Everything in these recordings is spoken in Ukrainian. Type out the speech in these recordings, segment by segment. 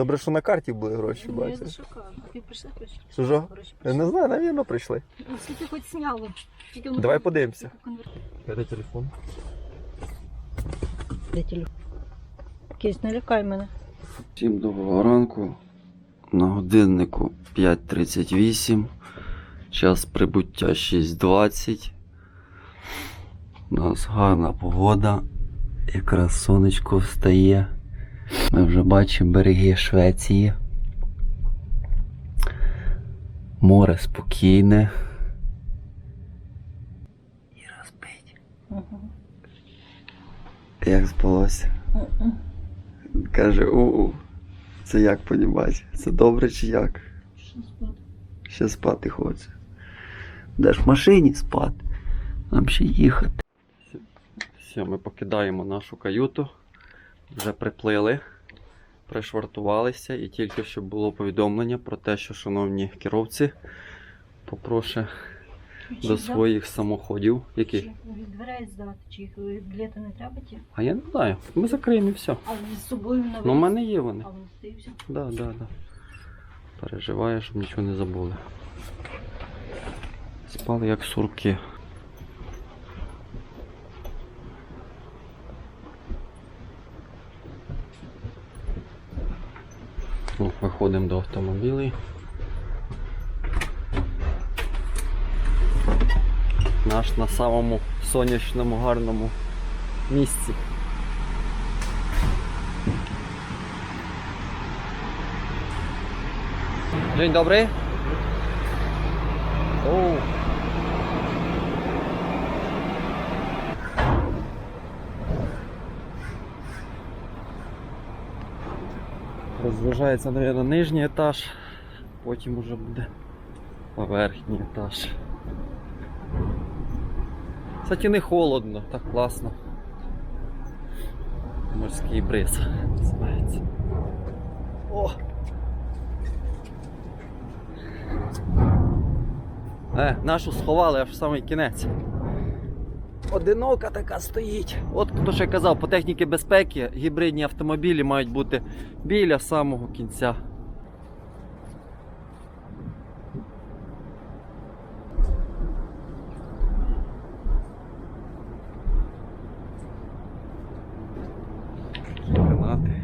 Добре, що на карті були гроші, Ну, я бачиш. А ти прийшла хоч? Що? Гроші Я не знаю, навірно прийшли. Ну, скільки хоч сняло. Скільки воно Давай конвер- подивимося. конвер- Бери телефон. Де телефон? Кейс, не лякай мене. Всім доброго ранку. На годиннику 5.38. Час прибуття 6.20. У нас гарна погода. Якраз сонечко встає. Ми вже бачимо береги Швеції. Море спокійне. І розбить. Угу. Як спалося? Каже, у-у. Це як понімати? Це добре чи як? Ще спати хоче. Де ж в машині спати? Нам ще їхати. Все, ми покидаємо нашу каюту. Вже приплили, пришвартувалися і тільки що було повідомлення про те, що, шановні керовці, попрошу до своїх самоходів. Які? Від дверей здати, чи їх білети не треба ті? А я не знаю. Ми закриємо і все. А з собою на Ну, у мене є вони. А вони стаються. Да, да, да. Переживаю, щоб нічого не забули. Спали як сурки. Виходимо до автомобілів. Наш на самому сонячному гарному місці. Dzień dobry. O. Розважається, мабуть, нижній етаж, потім уже буде верхній етаж. Кстати, не холодно, так класно. Морський бриз називається. О! Е, нашу сховали аж в самий кінець. Одинока така стоїть. От хто ще казав, по техніці безпеки гібридні автомобілі мають бути біля самого кінця. Канати.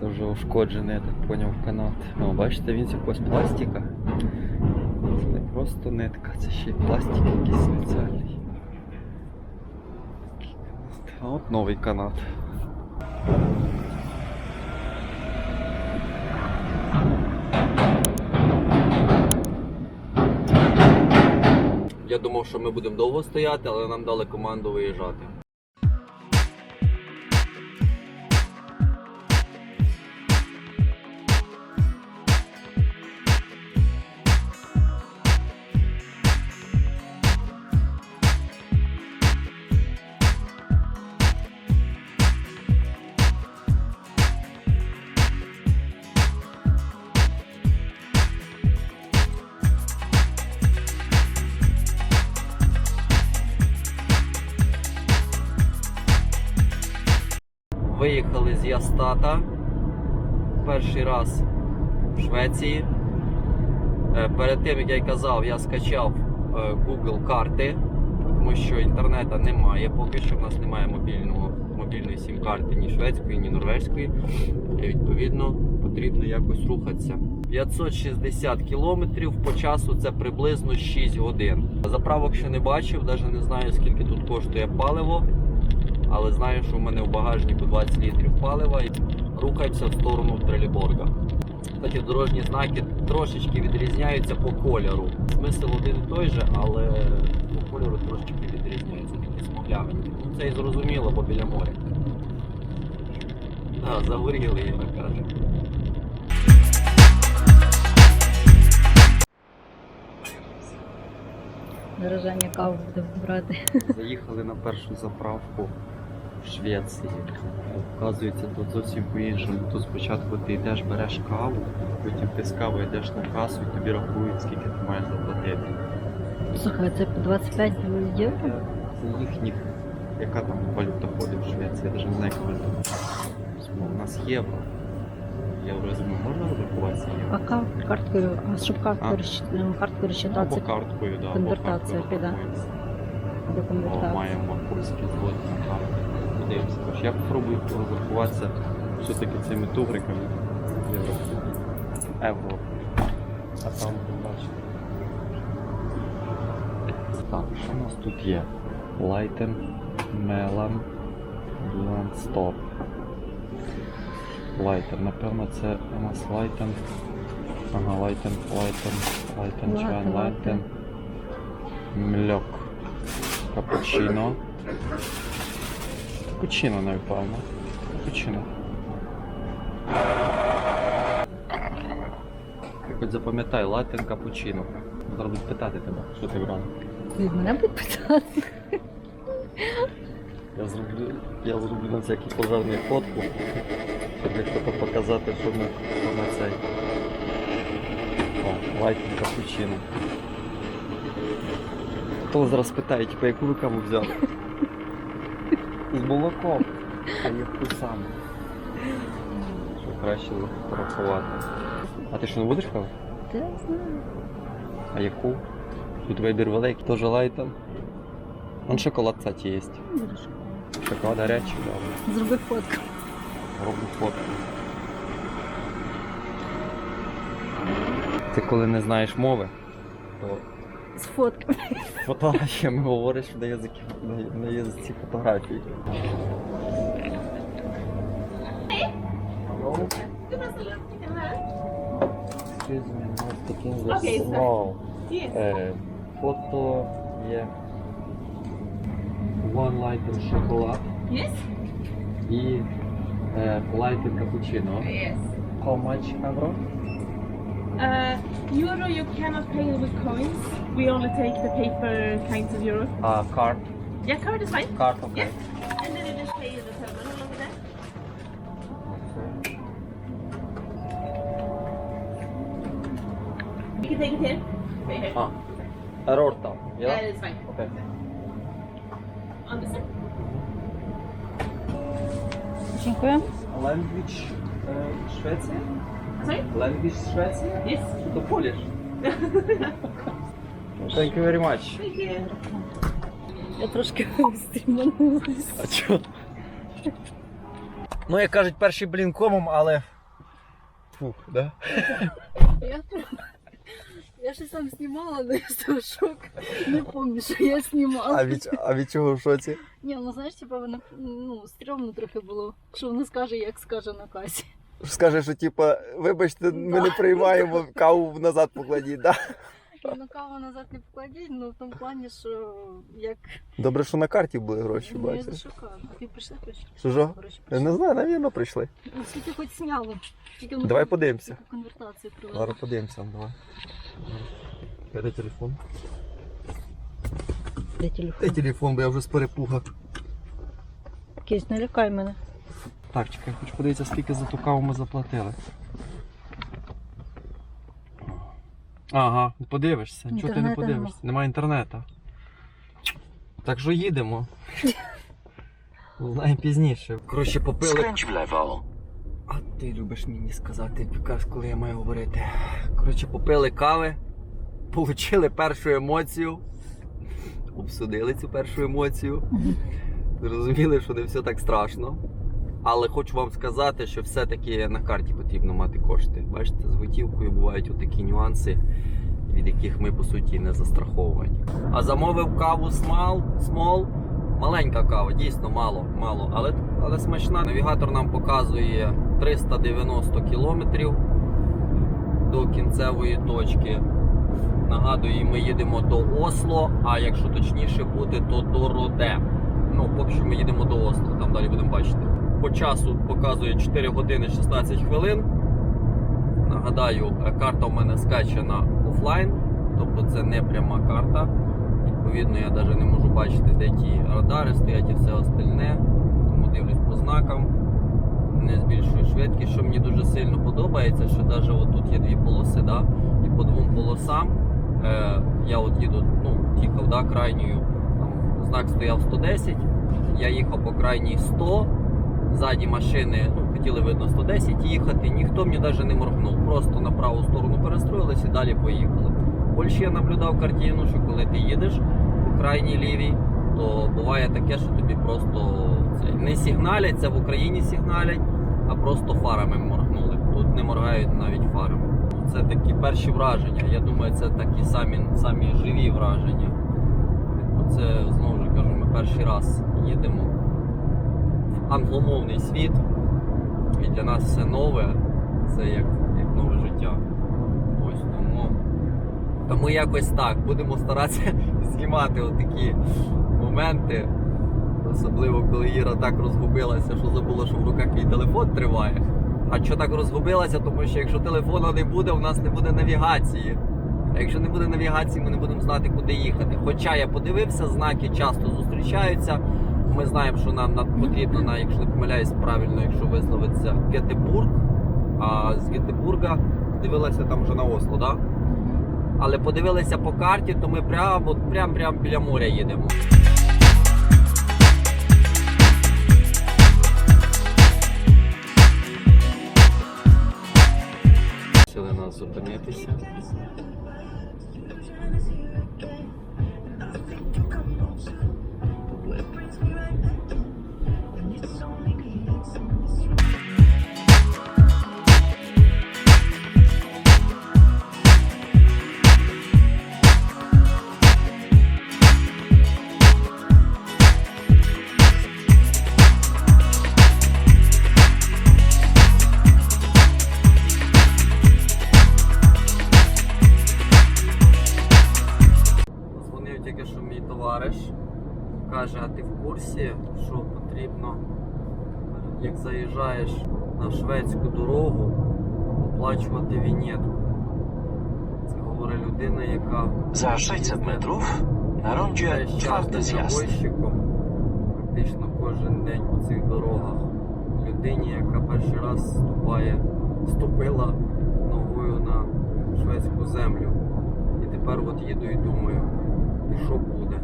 Це вже ушкоджений, я так поняв, канат. О, бачите, він з якогось пластика. Це не просто нитка, це ще й пластик якийсь спеціальний. А от новий канат. Я думав, що ми будемо довго стояти, але нам дали команду виїжджати. Виїхали з Ястата. Перший раз в Швеції. Е, Перед тим, як я й казав, я скачав е, Google карти, тому що інтернету немає. Поки що в нас немає мобільного, мобільної сім-карти ні шведської, ні норвезької. І відповідно потрібно якось рухатися. 560 кілометрів по часу це приблизно 6 годин. Заправок ще не бачив, навіть не знаю скільки тут коштує паливо але знаю, що в мене в багажнику 20 літрів палива і рухаємося в сторону Треліборга. Кстати, дорожні знаки трошечки відрізняються по кольору. Смисл один і той же, але по кольору трошечки відрізняються, такі смогляві. Ну це і зрозуміло, бо біля моря. Да, загоріли, як кажуть. Заражання каву буде брати. Заїхали на першу заправку в Швеції. Вказується тут зовсім по-іншому. Тут спочатку ти йдеш, береш каву, потім ти з кавою йдеш на касу і тобі рахують, скільки ти маєш заплатити. Слухай, це по 25 євро? Це їхніх, яка там валюта ходить в Швеції, я навіть не знаю, яка валюта. Ну, у нас євро. Євро можна розрахуватися? А кав- карткою, а щоб А? карткою розчитати, Або розчитатися карткою, да, або конвертація піде. до О, маємо польський звод на карту. Подивимося. Тож Я спробую розрахуватися все-таки цими тугриками. Євро. Евро. А там бачите. Так, що у нас тут є? Лайтен, Мелан, Ландстоп. Лайтен, напевно, це у нас Лайтен. Ага, Лайтен, Лайтен, Лайтен, Чвен. Лайтен. Мльок. Капучино. Капучино, напевно. Капучино. Хоч запам'ятай, латин капучино. Зараз будуть питати тебе, що ти брав. Мене будуть питати. Я зроблю, я зроблю на всякий пожарний фотку, щоб якщо показати, що ми що на цей. О, лайтин капучино. Хто зараз питає, типу, яку ви каву взяли? З молоком. А яку саме? Що краще порахувати. А ти що не будеш каву? Та я знаю. А яку? Тут вибір великий, теж лайтон. Вон шоколад, кстати, є. Шоколад гарячий, добре. Зроби фотку. Роблю фотку. Ти коли не знаєш мови, то З фотками. фотографіями говориш на язикі, на, на язиці фотографії. Excuse me, no speak English. Okay, it's No. Yes. Е, фото є one light шоколад Yes? і е, light капучино. Yes. How much euro? Uh, euro you cannot pay with coins. We only take the paper kinds of euro. Uh, card. Yeah, card is fine. Card, okay. Yeah. And then you just pay the terminal over there. You can take it here. Right here. Ah. I wrote. Yeah? That is fine. Okay. On this side. Language uh, Sorry? Language Швеція? Yes. Чи Polish? Thank you very much. Thank you. Я трошки стріманулась. А чо? Ну, як кажуть, перший блін комом, але. Фух, да? Я, я щось там знімала, але я з того шок. Не пам'ятаю, що я знімала. А від, а від чого в шоці? Ні, ну знаєш, типа вона ну, стрьомно трохи було, що вона скаже, як скаже на касі. Скаже, що типа, вибачте, ми не приймаємо каву назад покладіть, да? Ну каву назад не покладіть, ну в тому плані, що як Добре, що на карті були гроші, ну, я за бачиш. що. Ти прийшли прийшли? Що? Гроші Я прийшли. не знаю, навірно, прийшли. Ну, скільки хоч сняло. Тільки воно Давай кон- подивимося. Конвертацію привели. Зараз подивимося, давай. Де телефон? Де телефон? Де телефон, бо я вже з перепуга. Кейс, не лякай мене. Так, чекай, хочу подивитися, скільки за ту каву ми заплатили. Ага, подивишся. Чого ти не Інтернету подивишся? Нема інтернету. Так що їдемо. Знаємо пізніше. Коротше, попили. Skręć w lewo. А ти любиш мені сказати, якраз коли я маю говорити. Коротше, попили кави, получили першу емоцію, обсудили цю першу емоцію. Зрозуміли, що не все так страшно. Але хочу вам сказати, що все-таки на карті потрібно мати кошти. Бачите, з готівкою бувають отакі нюанси, від яких ми по суті не застраховані. А замовив каву Small, Small. Маленька кава, дійсно мало, мало, але, але смачна. Навігатор нам показує 390 кілометрів до кінцевої точки. Нагадую, ми їдемо до Осло, а якщо точніше бути, то до Роде. Ну, поки що ми їдемо до Осло, там далі будемо бачити. По часу показує 4 години 16 хвилин. Нагадаю, карта в мене скачана офлайн, тобто це не пряма карта. Відповідно, я навіть не можу бачити, де ті радари стоять і все остальне. Тому дивлюсь по знакам, не збільшую швидкість, що мені дуже сильно подобається, що навіть отут є дві полоси, да? і по двом полосам е, я от їду, ну, їхав да, крайньою, там, знак стояв 110, я їхав по крайній 100, ззаді машини, ну, хотіли, видно, 110 їхати, ніхто мені навіть не моргнув. Просто на праву сторону перестроїлись і далі поїхали. В Польщі я наблюдав картину, що коли ти їдеш у крайній лівій, то буває таке, що тобі просто це, не сигналять, це в Україні сигналять, а просто фарами моргнули. Тут не моргають навіть фарами. Це такі перші враження. Я думаю, це такі самі, самі живі враження. Це знову ж кажу, ми перший раз їдемо англомовний світ. І для нас все нове, це як, як нове життя. Ось тому. Тому якось так. Будемо старатися знімати отакі моменти. Особливо, коли Іра так розгубилася, що забула, що в руках її телефон триває. А що так розгубилася? Тому що якщо телефона не буде, у нас не буде навігації. А якщо не буде навігації, ми не будемо знати, куди їхати. Хоча я подивився, знаки часто зустрічаються. Ми знаємо, що нам потрібно, на, якщо не помиляюсь правильно, якщо висловиться Гетебург. А з Гетебурга дивилася там вже на Осло, да? Але подивилися по карті, то ми прямо прям, прямо біля моря їдемо. В що потрібно, як заїжджаєш на шведську дорогу, оплачувати вінєтку. Це говорить людина, яка Za 600 metrów na rondzie весь час czwarty є zjazd. забойщиком, практично кожен день по цих дорогах. Людині, яка перший раз ступає, ступила ногою на шведську землю. І тепер от їду і думаю, і що буде,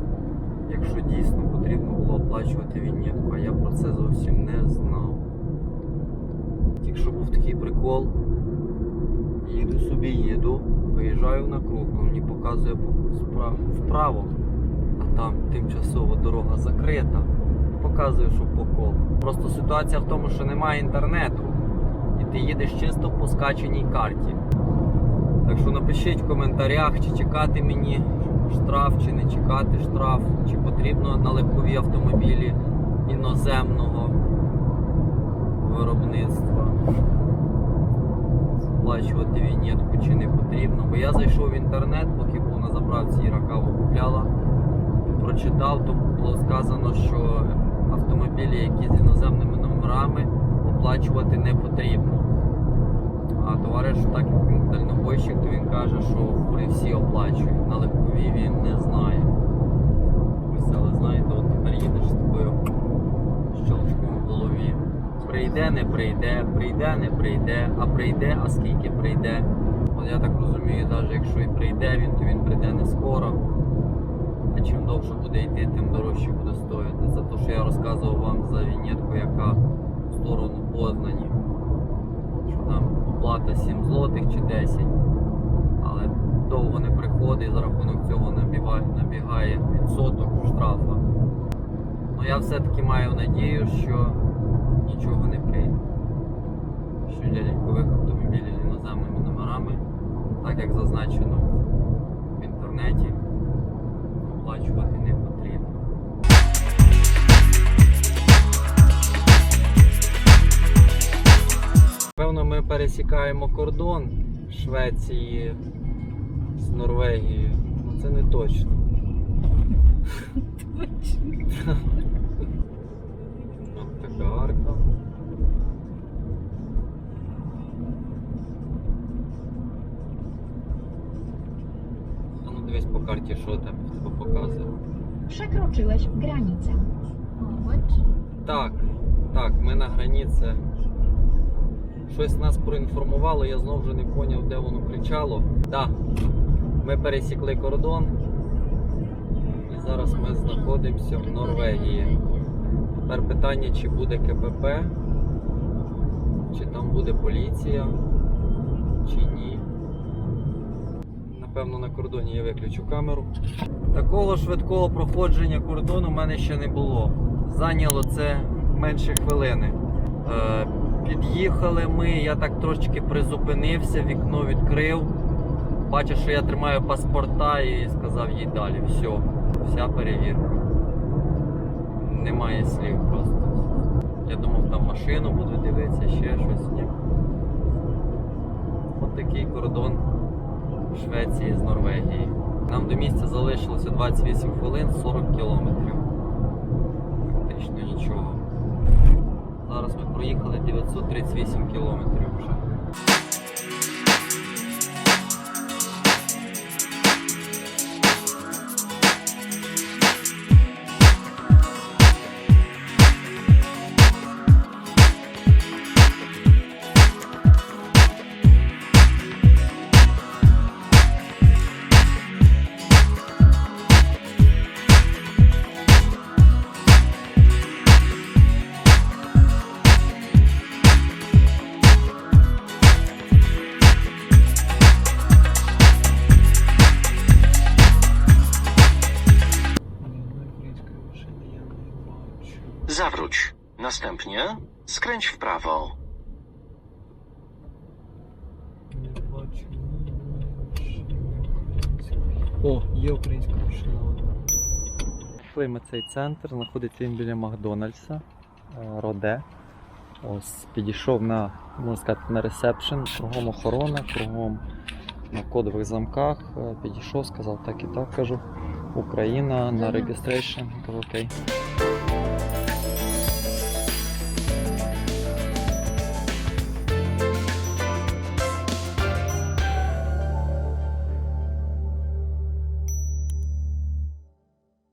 якщо дійсно потрібно було оплачувати вінєтку, а я про це зовсім не знав. Тільки що був такий прикол. Їду собі, їду, виїжджаю на круг, мені показує вправо, а там тимчасово дорога закрита. Показує, що по колу. Просто ситуація в тому, що немає інтернету, і ти їдеш чисто по скачаній карті. Так що напишіть в коментарях, чи чекати мені штраф, чи не чекати штраф, чи потрібно на легкові автомобілі іноземного виробництва сплачувати вінетку, чи не потрібно. Бо я зайшов в інтернет, поки був на заправці Іра каву купляла, прочитав, то було сказано, що автомобілі, які з іноземними номерами, оплачувати не потрібно. А товариш, так дальнобойщик, то він каже, що фури всі оплачують. На легковій він не знає. Ось, але знаєте, от тепер їдеш з такою щелчком в голові. Прийде, не прийде, прийде, не прийде, а прийде, а скільки прийде. От я так розумію, навіть якщо і прийде він, то він прийде не скоро. А чим довше буде йти, тим дорожче буде стоїти. За те, що я розказував вам за вінетку, яка в сторону Познані оплата 7 злотих чи 10, але довго не приходить за рахунок цього набігає, відсоток штрафа. Ну я все-таки маю надію, що нічого не прийде. Що для легкових автомобілів з іноземними номерами, так як зазначено в інтернеті, оплачувати не потрібно. Певно, ми пересікаємо кордон Швеції з Норвегією. Ну це не точно. От така арка. А ну дивись по карті, що там тебе показує. Przekroczyłeś granicę. А. Так, так, ми на границі. Щось нас проінформувало, я знову вже не зрозумів, де воно кричало. Так, ми пересікли кордон. І зараз ми знаходимося в Норвегії. Тепер питання, чи буде КПП. Чи там буде поліція, чи ні. Напевно, на кордоні я виключу камеру. Такого швидкого проходження кордону в мене ще не було. Зайняло це менше хвилини. Під'їхали ми, я так трошечки призупинився, вікно відкрив. Бачив, що я тримаю паспорта і сказав їй далі. Все, вся перевірка. Немає слів просто. Я думав, там машину буду дивитися, ще щось. Ні. От такий кордон Швеції з Норвегії. Нам до місця залишилося 28 хвилин 40 кілометрів. Фактично нічого. Зараз ми проїхали 938 кілометрів вже. Є українська машина одна. Пішли ми цей центр, знаходиться він біля Макдональдса, е, Роде. Ось підійшов на, можна сказати, на ресепшн, кругом охорона, кругом на кодових замках. Е, Підійшов, сказав так і так кажу. Україна на регістрейшн, Кажу, окей.